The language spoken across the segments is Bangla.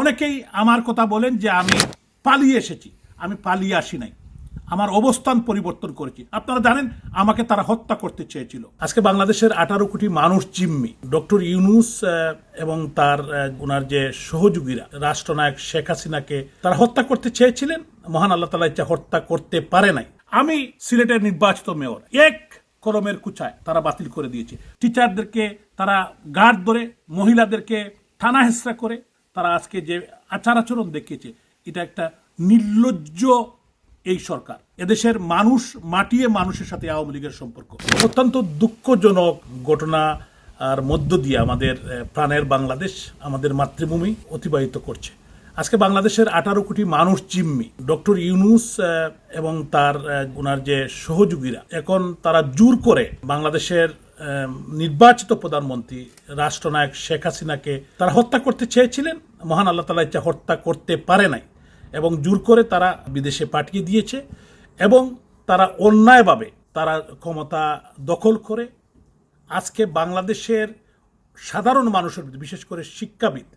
অনেকেই আমার কথা বলেন যে আমি পালিয়ে এসেছি। আমি পালিয়ে আসি নাই। আমার অবস্থান পরিবর্তন করেছি। আপনারা জানেন, আমাকে তারা হত্যা করতে চেয়েছিল। আজকে বাংলাদেশের আঠারো কোটি মানুষ জিম্মি। ডক্টর ইউনুস এবং তার ওনার যে সহযোগীরা, রাষ্ট্রনায়ক শেখ হাসিনাকে তারা হত্যা করতে চেয়েছিলেন। মহান আল্লাহ তালা ইচ্ছা হত্যা করতে পারে নাই। আমি সিলেটের নির্বাচিত মেয়র। এক কলমের কুচায় তারা বাতিল করে দিয়েছে। টিচারদেরকে তারা গার্ড ধরে, মহিলাদেরকে থানা হেসরা করে তারা আজকে যে আচার আচরণ দেখিয়েছে, এটা একটা নির্লজ্জ এই সরকার। এদেশের মানুষ মাটিয়ে মানুষের সাথে আওয়ামী লীগের সম্পর্ক। অত্যন্ত দুঃখজনক ঘটনা, আর মধ্য দিয়ে আমাদের প্রাণের বাংলাদেশ আমাদের মাতৃভূমি অতিবাহিত করছে। আজকে বাংলাদেশের আঠারো কোটি মানুষ জিম্মি। ডক্টর ইউনুস এবং তার ওনার যে সহযোগীরা, এখন তারা জোর করে বাংলাদেশের নির্বাচিত প্রধানমন্ত্রী রাষ্ট্রনায়ক শেখ হাসিনাকে তারা হত্যা করতে চেয়েছিলেন। মহান আল্লাহ তালা ইচ্ছা হত্যা করতে পারে নাই এবং জোর করে তারা বিদেশে পাঠিয়ে দিয়েছে এবং তারা অন্যায়ভাবে তারা ক্ষমতা দখল করে। আজকে বাংলাদেশের সাধারণ মানুষের বিশেষ করে শিক্ষাবিদ,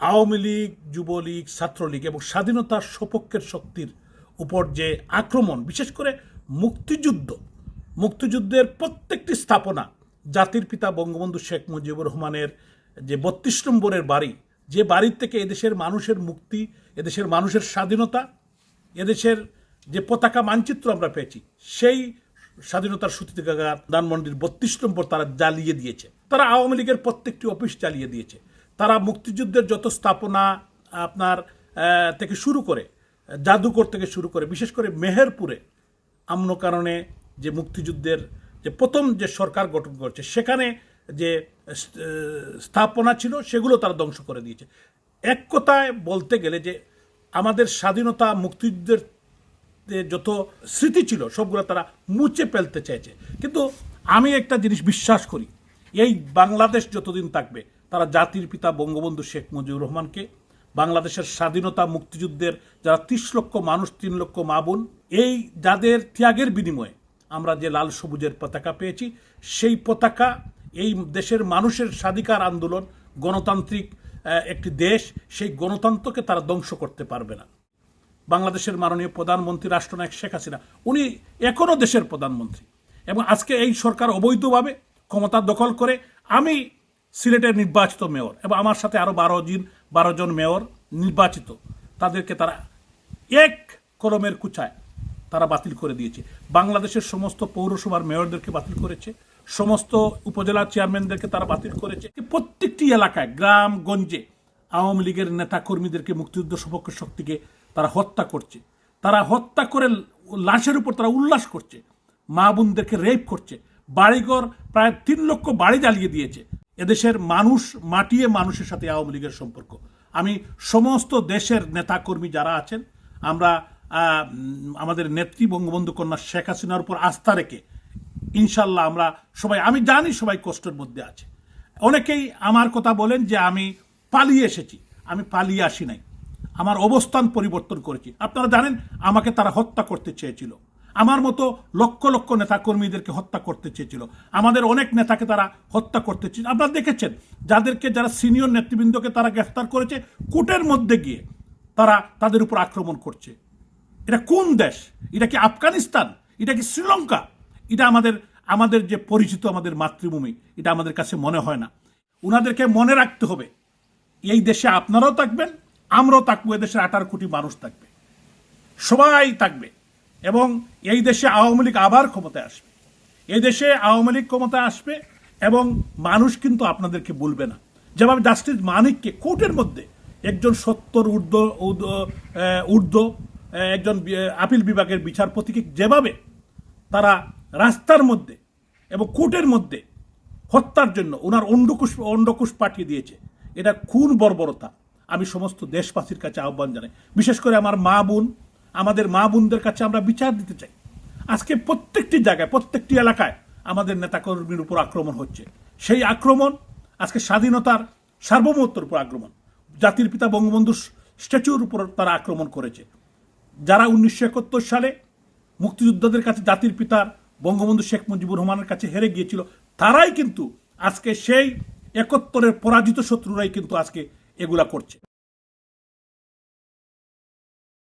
আওয়ামী লীগ, যুবলীগ, ছাত্রলীগ এবং স্বাধীনতার সপক্ষের শক্তির উপর যে আক্রমণ, বিশেষ করে মুক্তিযুদ্ধ মুক্তিযুদ্ধের প্রত্যেকটি স্থাপনা জাতির পিতা বঙ্গবন্ধু শেখ মুজিবুর রহমানের যে বত্রিশ নম্বরের বাড়ি, যে বাড়ির থেকে এদেশের মানুষের মুক্তি, এদেশের মানুষের স্বাধীনতা, এদেশের যে পতাকা মানচিত্র আমরা পেয়েছি, সেই স্বাধীনতার সূতিকাগার ধানমন্ডির বত্রিশ নম্বর তারা জ্বালিয়ে দিয়েছে। তারা আওয়ামী লীগের প্রত্যেকটি অফিস জ্বালিয়ে দিয়েছে। তারা মুক্তিযুদ্ধের যত স্থাপনা আপনার থেকে শুরু করে, জাদুঘর থেকে শুরু করে, বিশেষ করে মেহেরপুরে আমন কারণে যে মুক্তিযুদ্ধের যে প্রথম যে সরকার গঠন করছে, সেখানে যে স্থাপনা ছিল, সেগুলো তারা ধ্বংস করে দিয়েছে। এক কথায় বলতে গেলে যে আমাদের স্বাধীনতা মুক্তিযুদ্ধের যত স্মৃতি ছিল, সবগুলো তারা মুছে ফেলতে চাইছে। কিন্তু আমি একটা জিনিস বিশ্বাস করি, এই বাংলাদেশ যতদিন থাকবে, তারা জাতির পিতা বঙ্গবন্ধু শেখ মুজিবুর রহমানকে, বাংলাদেশের স্বাধীনতা মুক্তিযুদ্ধের যারা ত্রিশ লক্ষ মানুষ, তিন লক্ষ মা বোন, এই যাদের ত্যাগের বিনিময়ে আমরা যে লাল সবুজের পতাকা পেয়েছি, সেই পতাকা এই দেশের মানুষের স্বাধিকার আন্দোলন, গণতান্ত্রিক একটি দেশ, সেই গণতন্ত্রকে তারা ধ্বংস করতে পারবে না। বাংলাদেশের মাননীয় প্রধানমন্ত্রী রাষ্ট্রনায়ক শেখ হাসিনা, উনি এখনও দেশের প্রধানমন্ত্রী এবং আজকে এই সরকার অবৈধভাবে ক্ষমতা দখল করে আমি সিলেটের নির্বাচিত মেয়র এবং আমার সাথে আরও বারো জন বারো জন মেয়র নির্বাচিত। তাদেরকে তারা এক কলমের কুচায় তারা বাতিল করে দিয়েছে। বাংলাদেশের সমস্ত পৌরসভার মেয়রদেরকে বাতিল করেছে। সমস্ত উপজেলা চেয়ারম্যানদেরকে তারা বাতিল করেছে। প্রত্যেকটি এলাকায়, গ্রাম, গঞ্জে আওয়ামী লীগের নেতা কর্মীদেরকে মুক্তিযুদ্ধ সপক্ষ শক্তিকে তারা হত্যা করছে। তারা হত্যা করে লাশের উপর তারা উল্লাস করছে। মা বোনদেরকে রেপ করছে। বাড়িঘর প্রায় তিন লক্ষ বাড়ি জ্বালিয়ে দিয়েছে। এদেশের মানুষ মাটিয়ে মানুষের সাথে আওয়ামী লীগের সম্পর্ক। আমি সমস্ত দেশের নেতাকর্মী যারা আছেন, আমরা আমাদের নেত্রী বঙ্গবন্ধু কন্যা শেখ হাসিনার উপর আস্থা রেখে ইনশাল্লাহ আমরা সবাই, আমি জানি সবাই কষ্টের মধ্যে আছে। অনেকেই আমার কথা বলেন যে আমি পালিয়ে এসেছি, আমি পালিয়ে আসি নাই। আমার অবস্থান পরিবর্তন করেছি। আপনারা জানেন, আমাকে তারা হত্যা করতে চেয়েছিল। আমার মতো লক্ষ লক্ষ নেতাকর্মীদেরকে হত্যা করতে চেয়েছিল। আমাদের অনেক নেতাকে তারা হত্যা করতে চেয়েছিল। আপনারা দেখেছেন, যাদেরকে যারা সিনিয়র নেতৃবৃন্দকে তারা গ্রেফতার করেছে, কোর্টের মধ্যে গিয়ে তারা তাদের উপর আক্রমণ করছে। এটা কোন দেশ? এটা কি আফগানিস্তান? এটা কি শ্রীলঙ্কা? এটা আমাদের আমাদের যে পরিচিত আমাদের মাতৃভূমি, এটা আমাদের কাছে মনে হয় না। ওনাদেরকে মনে রাখতে হবে, এই দেশে আপনারাও থাকবেন, আমরাও থাকব এদেশের আঠারো কোটি মানুষ থাকবে। সবাই থাকবে এবং এই দেশে আওয়ামী লীগ আবার ক্ষমতায় আসবে। এই দেশে আওয়ামী লীগ ক্ষমতায় আসবে এবং মানুষ কিন্তু আপনাদেরকে বলবে না। যেভাবে জাস্টিস মানিককে কোর্টের মধ্যে একজন সত্তর ঊর্ধ্ব ঊর্ধ্ব- একজন আপিল বিভাগের বিচারপতিকে যেভাবে তারা রাস্তার মধ্যে এবং কোর্টের মধ্যে হত্যার জন্য ওনার অন্ডকুশ অন্ডকুশ পাঠিয়ে দিয়েছে, এটা খুন বর্বরতা। আমি সমস্ত দেশবাসীর কাছে আহ্বান জানাই। বিশেষ করে আমার মা বোন, আমাদের মা বোনদের কাছে আমরা বিচার দিতে চাই। আজকে প্রত্যেকটি জায়গায়, প্রত্যেকটি এলাকায় আমাদের নেতাকর্মীর উপর আক্রমণ হচ্ছে। সেই আক্রমণ, আজকে স্বাধীনতার সার্বভৌমত্বর উপর আক্রমণ, জাতির পিতা বঙ্গবন্ধুর স্ট্যাচুর উপর তারা আক্রমণ করেছে। যারা উনিশশো একাত্তর সালে মুক্তিযোদ্ধাদের কাছে জাতির পিতার বঙ্গবন্ধু শেখ মুজিবুর রহমানের কাছে হেরে গিয়েছিল, তারাই কিন্তু আজকে সেই একত্তরের পরাজিত শত্রুরাই কিন্তু আজকে এগুলা করছে।